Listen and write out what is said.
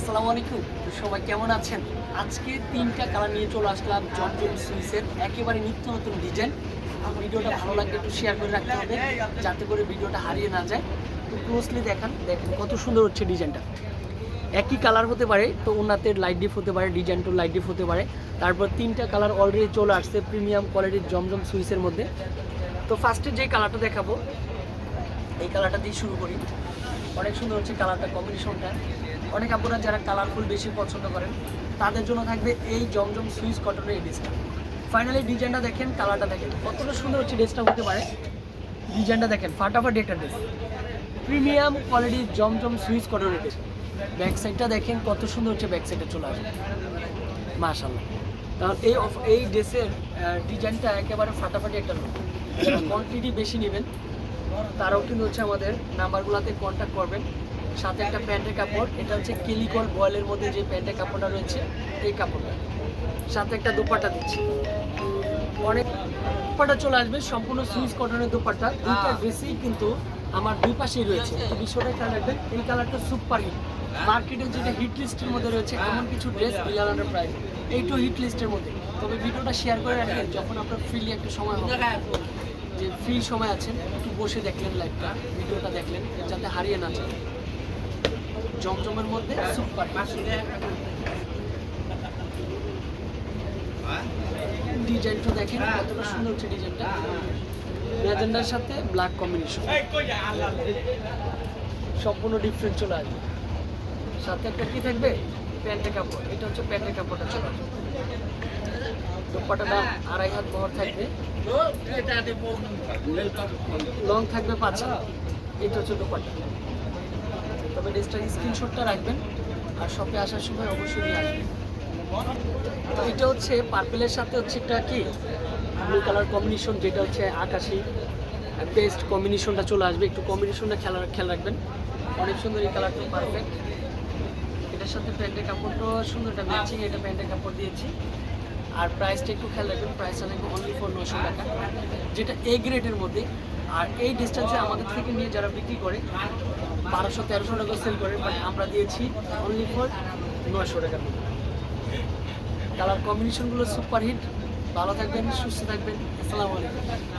আসসালামু আলাইকুম। সবাই কেমন আছেন? আজকে তিনটা কালার নিয়ে চলে আসলাম জমজম সুইসের একেবারে নিত্য নতুন ডিজাইন। ভিডিওটা ভালো লাগলে একটু শেয়ার করে রাখতে হবে, যাতে করে ভিডিওটা হারিয়ে না যায়। তো ক্লোজলি দেখান, দেখেন কত সুন্দর হচ্ছে ডিজাইনটা। একই কালার হতে পারে, তো ওনাতে লাইট ডিপ হতে পারে ডিজাইন টু লাইট ডিপ হতে পারে। তারপর তিনটা কালার অলরেডি চলে আসছে প্রিমিয়াম কোয়ালিটির জমজম সুইসের মধ্যে। তো ফার্স্টে যে কালারটা দেখাবো, এই কালারটা দিয়ে শুরু করি। অনেক সুন্দর হচ্ছে কালারটা কম্বিনেশনটা অনেক আপনারা যারা কালারফুল বেশি পছন্দ করেন, তাদের জন্য থাকবে এই জমজম সুইস কটনের এই ড্রেসটা। ফাইনালি ডিজাইনটা দেখেন কালারটা দেখেন। কতটা সুন্দর হচ্ছে ড্রেসটা হতে পারে। ডিজাইনটা দেখেন, ফাটাফাটি একটা ড্রেস। প্রিমিয়াম কোয়ালিটির জমজম সুইস কটনের ড্রেস। ব্যাক সাইডটা দেখেন, কত সুন্দর হচ্ছে ব্যাক সাইডে চলে আসবে। মাশাল্লাহ কারণ এই এই ড্রেসের ডিজাইনটা একেবারে ফাটাফাটি একটা লোক কোয়ান্টিটি বেশি নেবেন, তারাও কিন্তু হচ্ছে আমাদের নাম্বারগুলোতে কন্ট্যাক্ট করবেন। সাথে একটা প্যান্টের কাপড়। এটা হচ্ছে কেলিকল বয়েলের মধ্যে যে প্যান্টের কাপড়টা রয়েছে এই কাপড়টা। সাথে একটা দুপাট্টা দিচ্ছি। অনেক দুপাট্টা চলে আসবে সম্পূর্ণ সুইচ কটনের দুপাট্টা। দুইটা ড্রেসেই কিন্তু আমার দুই পাশেই রয়েছে। বিষয়টা খেয়াল রাখবেন এই কালারটা সুপার হিট। মার্কেটে যেটা হিট লিস্টের মধ্যে রয়েছে এমন কিছু ড্রেস বিলাল আন্ডার প্রাইস এইটু হিট লিস্টের মধ্যে। তবে ভিডিওটা শেয়ার করে রাখেন যখন আপনার ফ্রিলি একটা সময় হবে। যে ফ্রি সময় আছেন একটু বসে দেখলেন লাইভটা ভিডিওটা দেখলেন যাতে হারিয়ে না যায়। জমজমের মধ্যে সুপার ডিজাইনটা দেখেন কতটা সুন্দর হচ্ছে ডিজাইনটা। ম্যাজেন্ডার সাথে ব্ল্যাক কম্বিনেশন। সম্পূর্ণ ডিফারেন্ট চলে আসবে। সাথে একটা কি থাকবে? প্যান্টের কাপড়। এটা হচ্ছে প্যান্টের কাপড়টা চলে আসবে। দোপাটাটা আড়াই হাত বহর থাকবে। লং থাকবে পাঁচ এটা হচ্ছে দোপাট্টা। তবে ড্রেসটার স্ক্রিনশটটা রাখবেন আর শপে আসার সময় অবশ্যই আসবেন। তো এটা হচ্ছে পার্পেলের সাথে হচ্ছে একটা কি? ব্লু কালার কম্বিনেশন যেটা হচ্ছে আকাশি। বেস্ট কম্বিনেশনটা চলে আসবে। একটু কম্বিনেশনটা খেলা খেয়াল রাখবেন। অনেক সুন্দর এই কালারটা পারফেক্ট এটার সাথে প্যান্টের কাপড়টাও সুন্দর একটা ম্যাচিং এটা প্যান্টের কাপড় দিয়েছি। আর প্রাইসটা একটু খেয়াল রাখবেন। প্রাইসটা লাগবে অনলি ফর নশো টাকা। যেটা এ গ্রেডের মধ্যে। আর এই ডিস্টেন্সে আমাদের থেকে নিয়ে যারা বিক্রি করে, বারোশো, তেরোশো টাকা সেল করে বাট আমরা দিয়েছি অনলি ফর নয়শো টাকা। তারা কম্বিনেশনগুলো সুপার হিট ভালো থাকবেন, সুস্থ থাকবেন। আসসালামু আলাইকুম।